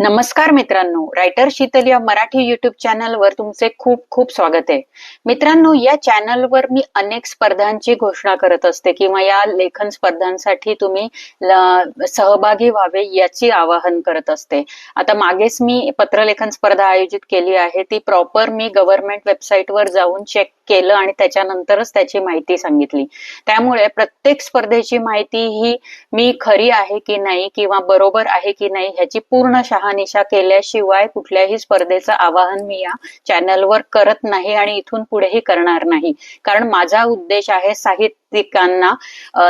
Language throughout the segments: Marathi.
नमस्कार मित्रांनो. रायटर शीतल या मराठी युट्यूब चॅनलवर तुमचे खूप खूप स्वागत आहे. मित्रांनो या चॅनलवर मी अनेक स्पर्धांची घोषणा करत असते किंवा या लेखन स्पर्धांसाठी तुम्ही सहभागी व्हावे याची आवाहन करत असते. आता मागेच मी पत्रलेखन स्पर्धा आयोजित केली आहे. ती प्रॉपर मी गव्हर्नमेंट वेबसाईटवर जाऊन चेक केलं आणि त्याच्यानंतरच त्याची माहिती सांगितली. त्यामुळे प्रत्येक स्पर्धेची माहिती ही मी खरी आहे की नाही किंवा बरोबर आहे की नाही ह्याची पूर्ण शहानिशा केल्याशिवाय कुठल्याही स्पर्धेचं आवाहन मी या चॅनलवर करत नाही आणि इथून पुढेही करणार नाही. कारण माझा उद्देश आहे साहित्यिकांना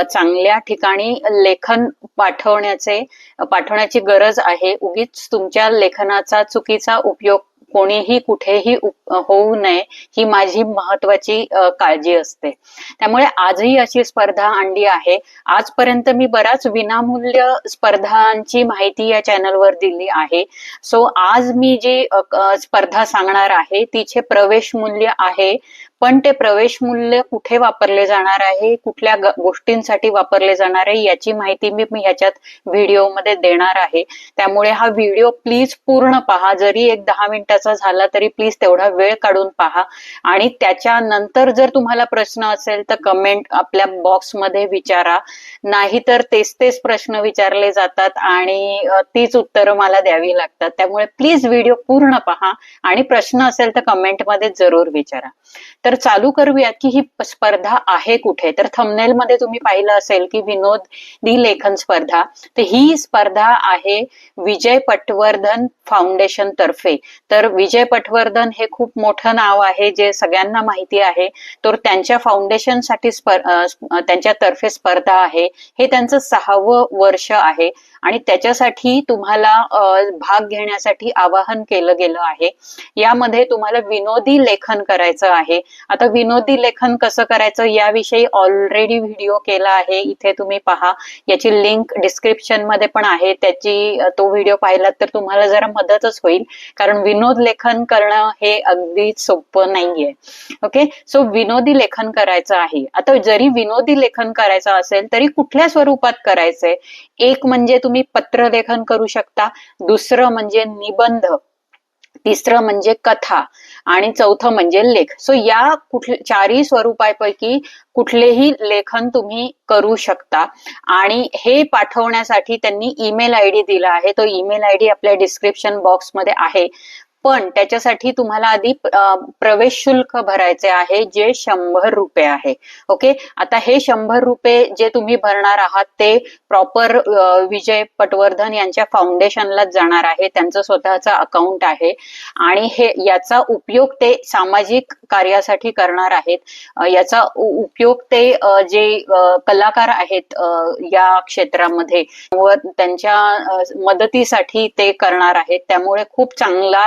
चांगल्या ठिकाणी लेखन पाठवण्याचे पाठवण्याची गरज आहे. उगीच तुमच्या लेखनाचा चुकीचा उपयोग कोणीही कुठेही होऊ नये ही माझी महत्वाची काळजी असते. त्यामुळे आजही अशी स्पर्धा आणली आहे. आजपर्यंत मी बराच विनामूल्य स्पर्धांची माहिती या चॅनलवर दिली आहे. सो आज मी जी स्पर्धा सांगणार आहे तिचे प्रवेश मूल्य आहे पण ते प्रवेश मूल्य कुठे वापरले जाणार आहे कुठल्या गोष्टींसाठी वापरले जाणार आहे याची माहिती मी ह्याच्यात व्हिडिओमध्ये देणार आहे. त्यामुळे हा व्हिडिओ प्लीज पूर्ण पहा. जरी एक दहा मिनिटाचा झाला तरी प्लीज तेवढा वेळ काढून पहा. आणि त्याच्यानंतर जर तुम्हाला प्रश्न असेल तर कमेंट आपल्या बॉक्समध्ये विचारा. नाहीतर तेच तेच प्रश्न विचारले जातात आणि तीच उत्तरं मला द्यावी लागतात. त्यामुळे प्लीज व्हिडिओ पूर्ण पहा. आणि प्रश्न असेल तर कमेंटमध्ये जरूर विचारा. तर तर चालू करूयात की ही स्पर्धा आहे कुठे? तर थंबनेल मध्ये तुम्ही पाहिलं असेल की विनोदी लेखन स्पर्धा. तर ही स्पर्धा आहे विजय पटवर्धन फाउंडेशन तर्फे. तर विजय पटवर्धन हे खूप मोठं नाव आहे जे सगळ्यांना माहिती आहे. तर त्यांच्या फाउंडेशनसाठी त्यांच्या तर्फे स्पर्धा आहे. हे त्यांचं सहावं वर्ष आहे. आणि त्याच्यासाठी तुम्हाला भाग घेण्यासाठी आवाहन केलं गेलं आहे. यामध्ये तुम्हाला विनोदी लेखन करायचं आहे. आता विनोदी लेखन कसं करायचं याविषयी ऑलरेडी व्हिडिओ केला आहे. इथे तुम्ही पहा. याची लिंक डिस्क्रिप्शनमध्ये पण आहे. त्याची तो व्हिडिओ पाहिलात तर तुम्हाला जरा मदतच होईल. कारण विनोद लेखन करणं हे अगदी सोपं नाहीये. ओके सो विनोदी लेखन करायचं आहे. आता जरी विनोदी लेखन करायचं असेल तरी कुठल्या स्वरूपात करायचंय? एक म्हणजे तुम्ही पत्रलेखन करू शकता. दुसरं म्हणजे निबंध. तिसरं म्हणजे कथा आणि चौथं म्हणजे लेख. सो या कुठल्या चारही स्वरूपापैकी कुठलेही लेखन तुम्ही करू शकता. आणि हे पाठवण्यासाठी त्यांनी ईमेल आय डी दिला आहे. तो ईमेल आय डी आपल्या डिस्क्रिप्शन बॉक्समध्ये आहे. पण त्याच्यासाठी तुम्हाला आधी प्रवेश शुल्क भरायचे आहे जे शंभर रुपये आहे. ओके? आता हे शंभर रुपये जे तुम्ही भरणार आहात ते प्रॉपर विजय पटवर्धन यांच्या फाउंडेशनला जाणार आहे. त्यांचं स्वतःचं अकाउंट आहे. आणि हे याचा उपयोग ते सामाजिक कार्यासाठी करणार आहेत. याचा उपयोग ते जे कलाकार आहेत या क्षेत्रामध्ये व त्यांच्या मदतीसाठी ते करणार आहेत. त्यामुळे खूप चांगला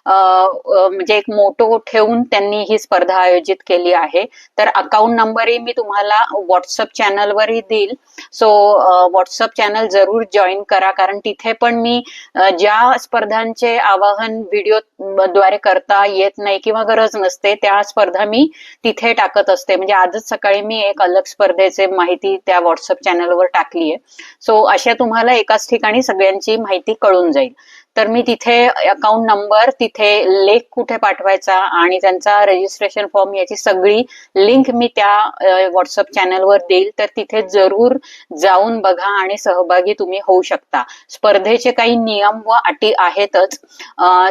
म्हणजे एक मोटो ठेवून त्यांनी ही स्पर्धा आयोजित केली आहे. तर अकाउंट नंबरही मी तुम्हाला व्हॉट्सअप चॅनलवरही देईल. सो व्हॉट्सअप चॅनल जरूर जॉईन करा. कारण तिथे पण मी ज्या स्पर्धांचे आवाहन व्हिडिओ द्वारे करता येत नाही किंवा गरज नसते त्या स्पर्धा मी तिथे टाकत असते. म्हणजे आजच सकाळी मी एक अलग स्पर्धेचे माहिती त्या व्हॉट्सअप चॅनलवर टाकली आहे. सो अशा तुम्हाला एकाच ठिकाणी सगळ्यांची माहिती कळून जाईल. तर मी तिथे अकाउंट नंबर तिथे लेख कुठे पाठवायचा आणि त्यांचा रजिस्ट्रेशन फॉर्म याची सगळी लिंक मी त्या व्हॉट्सअप चॅनलवर देईल. तर तिथे जरूर जाऊन बघा आणि सहभागी तुम्ही होऊ शकता. स्पर्धेचे काही नियम व अटी आहेतच.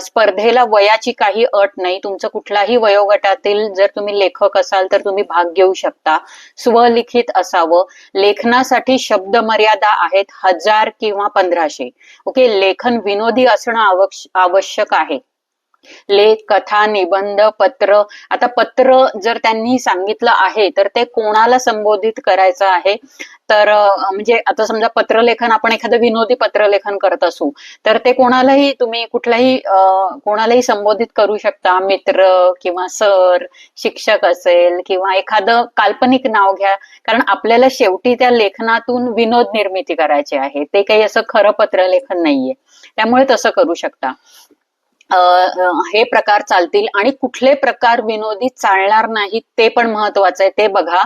स्पर्धेला वयाची काही अट नाही. तुमचं कुठलाही वयोगटातील जर तुम्ही लेखक असाल तर तुम्ही भाग घेऊ शकता. स्वलिखित असावं. लेखनासाठी शब्द मर्यादा आहेत हजार किंवा पंधराशे. ओके? लेखन विनोदी असणं आवश्यक आहे. लेख कथा निबंध पत्र. आता पत्र जर त्यांनी सांगितलं आहे तर ते कोणाला संबोधित करायचं आहे? तर म्हणजे आता समजा पत्रलेखन आपण एखादं विनोदी पत्रलेखन करत असू तर ते कोणालाही तुम्ही कुठलाही कोणालाही संबोधित करू शकता. मित्र किंवा सर शिक्षक असेल किंवा एखादं काल्पनिक नाव घ्या. कारण आपल्याला शेवटी त्या लेखनातून विनोद निर्मिती करायची आहे. ते काही असं खरं पत्रलेखन नाहीये. त्यामुळे तसं करू शकता. हे प्रकार चालतील आणि कुठले प्रकार विनोदी चालणार नाहीत ते पण महत्वाचं आहे. ते बघा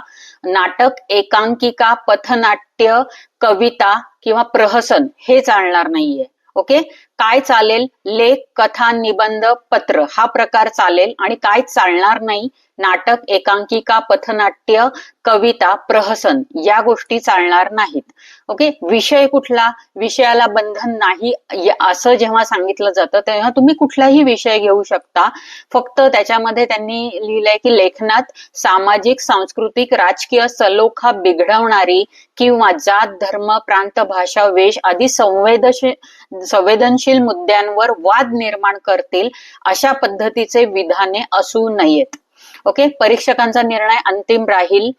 नाटक एकांकिका पथनाट्य कविता किंवा प्रहसन हे चालणार नाहीये. ओके? काय चालेल? लेख कथा निबंध पत्र हा प्रकार चालेल. आणि काय चालणार नाही? नाटक एकांकिका पथनाट्य कविता प्रहसन या गोष्टी चालणार नाहीत. ओके विषय कुठला? विषयाला बंधन नाही. असं जेव्हा सांगितलं जातं तेव्हा तुम्ही कुठलाही विषय घेऊ शकता. फक्त त्याच्यामध्ये त्यांनी लिहिलंय की लेखनात सामाजिक सांस्कृतिक राजकीय सलोखा बिघडवणारी किंवा जात धर्म प्रांत भाषा वेश आदी संवेदनशील संवेदनशील मुद्द्यांवर वाद निर्माण करतील अशा पद्धतीचे विधाने असू नयेत. ओके परीक्षकांचा निर्णय अंतिम राहील.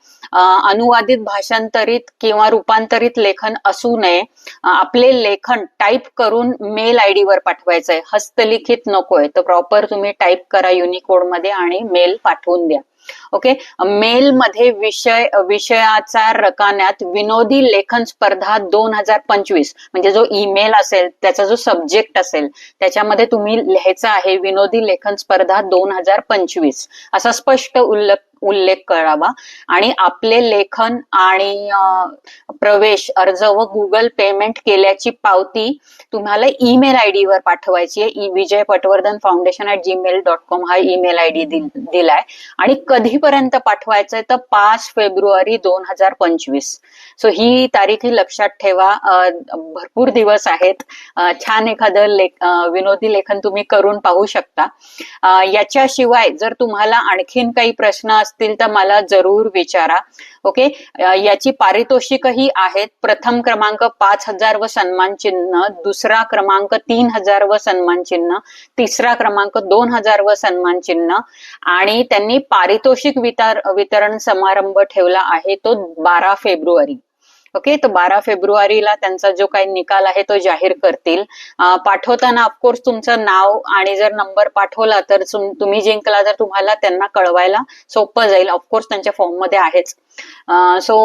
अनुवादित भाषांतरित किंवा रूपांतरित लेखन असू नये. आपले लेखन टाईप करून मेल आय डी वर पाठवायचंय. हस्तलिखित नकोय. तर प्रॉपर तुम्ही टाईप करा युनिकोडमध्ये आणि मेल पाठवून द्या. ओके? मेल मध्ये विषय विषयाचा रकान्यात विनोदी लेखन स्पर्धा दोन हजार पंचवीस. म्हणजे जो ईमेल असेल त्याचा जो सब्जेक्ट असेल त्याच्यामध्ये तुम्ही लिहायचं आहे विनोदी लेखन स्पर्धा दोन हजार पंचवीस. असा स्पष्ट उल्लेख उल्लेख करावा. आणि आपले लेखन आणि प्रवेश अर्ज व गुगल पेमेंट केल्याची पावती तुम्हाला ईमेल आय डी वर पाठवायची आहे. E Vijay Patwardhan foundation at Gmail dot com हा ईमेल आय डी दिलाय. आणि कधीपर्यंत पाठवायचंय तर पाच फेब्रुवारी दोन हजार पंचवीस. सो ही तारीख ही लक्षात ठेवा. भरपूर दिवस आहेत. छान एखादं लेख विनोदी लेखन तुम्ही करून पाहू शकता. याच्याशिवाय जर तुम्हाला आणखीन काही प्रश्न असतील तर मला जरूर विचारा. ओके याची पारितोषिकही आहेत. प्रथम क्रमांक पाच हजार व सन्मान चिन्ह दुसरा क्रमांक तीन हजार व सन्मान चिन्ह तिसरा क्रमांक दोन हजार व सन्मान चिन्ह आणि त्यांनी पारितोषिक वितर वितरण समारंभ ठेवला आहे तो बारा फेब्रुवारी. ओके तर बारा फेब्रुवारीला त्यांचा जो काही निकाल आहे तो जाहीर करतील. पाठवताना ऑफकोर्स तुमचं नाव आणि जर नंबर पाठवला तर तुम्ही जिंकला तर तुम्हाला त्यांना कळवायला सोपं जाईल. ऑफकोर्स त्यांच्या फॉर्ममध्ये आहेच. सो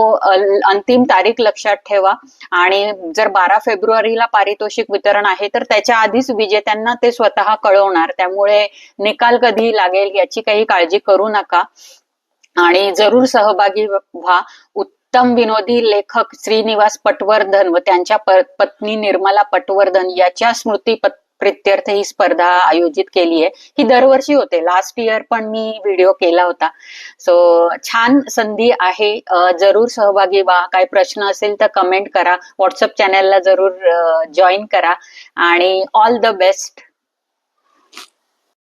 अंतिम तारीख लक्षात ठेवा. आणि जर बारा फेब्रुवारीला पारितोषिक वितरण आहे तर त्याच्या आधीच विजेत्यांना ते स्वतः कळवणार. त्यामुळे निकाल कधी लागेल याची काही काळजी करू नका. आणि जरूर सहभागी व्हा. उत्तम विनोदी लेखक श्रीनिवास पटवर्धन व त्यांच्या पत्नी निर्मला पटवर्धन याच्या स्मृती प्रित्यर्थ ही स्पर्धा आयोजित केली आहे. ही दरवर्षी होते. लास्ट इयर पण मी व्हिडिओ केला होता. सो छान संधी आहे. जरूर सहभागी व्हा. काही प्रश्न असेल तर कमेंट करा. व्हॉट्सअप चॅनलला जरूर जॉईन करा. आणि ऑल द बेस्ट